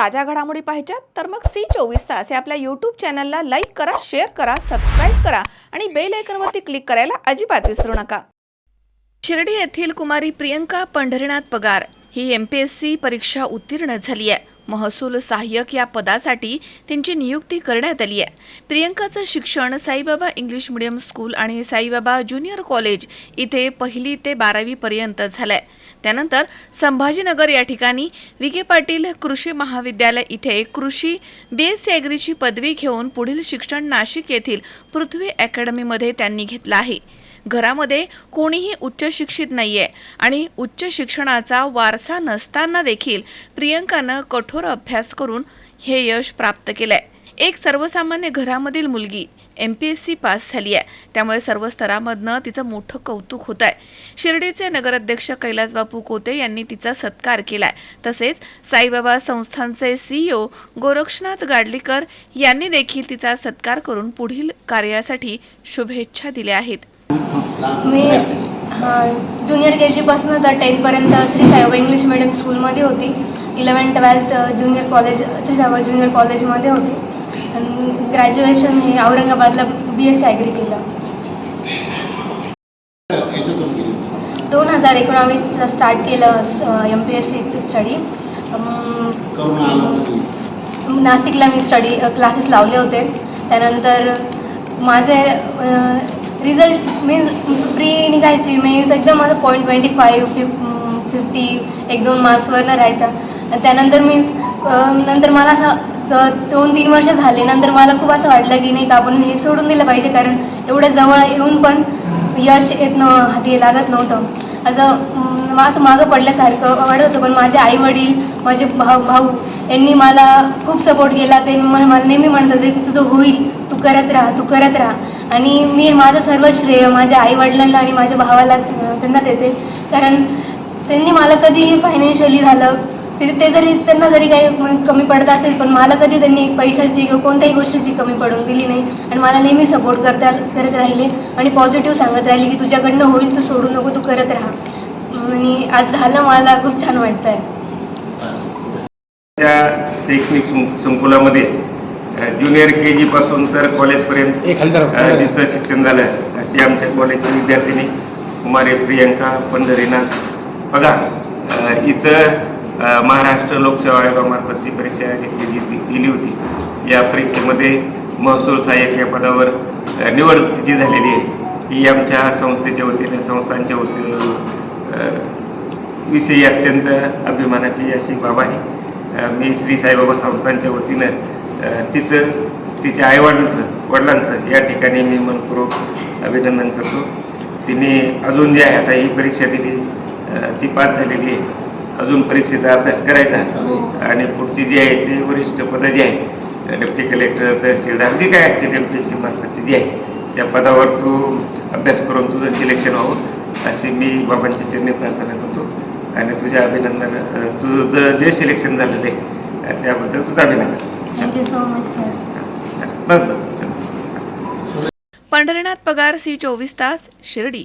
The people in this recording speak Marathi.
ताज्या घडामोडी पाहिजेत तर मग सी चोवीस तास या आपल्या यूट्यूब चॅनलला लाईक करा शेअर करा सबस्क्राईब करा आणि बेल आयकनवरती क्लिक करायला अजिबात विसरू नका. शिर्डी येथील कुमारी प्रियंका पंढरीनाथ पगार ही एम पी एस सी परीक्षा उत्तीर्ण झाली आहे महसूल सहाय्यक या पदासाठी त्यांची नियुक्ती करण्यात आली आहे प्रियंकाचं शिक्षण साईबाबा इंग्लिश मिडियम स्कूल आणि साईबाबा ज्युनियर कॉलेज इथे पहिली ते बारावीपर्यंत झालं आहे त्यानंतर संभाजीनगर या ठिकाणी विखे पाटील कृषी महाविद्यालय इथे कृषी बी एस सी ॲग्रीची पदवी घेऊन पुढील शिक्षण नाशिक येथील पृथ्वी अकॅडमीमध्ये त्यांनी घेतलं आहे. घरामध्ये कोणीही उच्च शिक्षित नाहीये आणि उच्च शिक्षणाचा वारसा नसताना देखील प्रियंकानं कठोर अभ्यास करून हे यश प्राप्त केलंय. एक सर्वसामान्य घरामधील मुलगी M P S C pass झाली आहे. त्यामुळे सर्व स्तरामधनं तिचं मोठं कौतुक होत आहे. शिर्डीचे नगराध्यक्ष कैलासबापू कोते यांनी तिचा सत्कार केलाय. तसेच साईबाबा संस्थांचे सीईओ गोरक्षनाथ गाडलीकर यांनी देखील तिचा सत्कार करून पुढील कार्यासाठी शुभेच्छा दिल्या आहेत. मी ज्युनियर के जीपासून तर टेनपर्यंत श्री साईबाबा इंग्लिश मिडियम स्कूलमध्ये होती. Eleven twelfth junior college Shri Saibaba junior कॉलेजमध्ये होती. ग्रॅज्युएशन हे औरंगाबादला बी एस सी ॲग्री केलं. दोन हजार एकोणावीसला स्टार्ट केलं M P S C study नाशिकला मी स्टडी क्लासेस लावले होते. त्यानंतर माझे रिझल्ट मीन्स प्री निघायची मीन्स एकदम माझं point twenty five fif fifty एक दोन मार्क्सवरनं राहायचा. त्यानंतर मीन्स नंतर मला असं तर दोन तीन वर्ष झाले. नंतर मला खूप असं वाटलं की नाही का आपण हे सोडून दिलं पाहिजे कारण एवढं जवळ येऊन पण यश येत न हाती लागत नव्हतं. असं असं मागं पडल्यासारखं वाटत होतं. पण माझे आई वडील माझे भाऊ भाऊ यांनी मला खूप सपोर्ट केला. ते मला नेहमी म्हणत होते की तुझं होईल तू करत राहा तू करत राहा. आणि मी माझं सर्व श्रेय माझ्या आई वडिलांना आणि माझ्या भावाला त्यांना देते. कारण त्यांनी मला कधीही फायनान्शियली झालं ते ते जरी त्यांना जरी काही म- कमी पडत असेल पण मला कधी त्यांनी पैशाची किंवा कोणत्याही गोष्टीची कमी पडून दिली नाही. आणि मला नेहमी सपोर्ट करता करत राहिले. आणि पॉझिटिव्ह सांगत राहिले की तुझ्याकडनं होईल तू सोडू नको तू करत राहा. आणि आज झालं मला खूप छान वाटतं आहे त्या शैक्षणिक संकुलामध्ये ज्युनियर के जी पासून तर कॉलेजपर्यंत जिचं शिक्षण झालं. अशी आमच्या कॉलेजची विद्यार्थिनी कुमारी प्रियंका पंढरीनाथ. अ, हिचं महाराष्ट्र लोकसेवा आयोगामार्फत जी परीक्षा घेतली दिली होती. या परीक्षेमध्ये महसूल सहाय्यक या पदावर अ, निवड तिची झालेली आहे. ही आमच्या संस्थेच्या वतीने संस्थांच्या वतीने विषयी अत्यंत अभिमानाची अशी बाब आहे. मी श्री साईबाबा संस्थांच्या वतीनं तिचं तिच्या आईवडिलांचं वडिलांचं या ठिकाणी मी मनपूर्वक अभिनंदन करतो. तिने अजून जी आहे आता ही परीक्षा दिली ती पास झालेली आहे. अजून परीक्षेचा अभ्यास करायचा आहे. आणि पुढची जी आहे ती वरिष्ठ पदं जी आहे डेप्टी कलेक्टर तहसीलदार जी काय असतील एम पी एस सी मार्फतची जी आहे त्या पदावर तू अभ्यास करून तुझं सिलेक्शन व्हावं अशी मी बाबांच्या चरणी प्रार्थना करतो. आणि तुझ्या अभिनंदन तुझं जे सिलेक्शन झालेलं आहे त्याबद्दल तुझं अभिनंदन. पंढरीनाथ पगार सी चोवीस तास शिर्डी.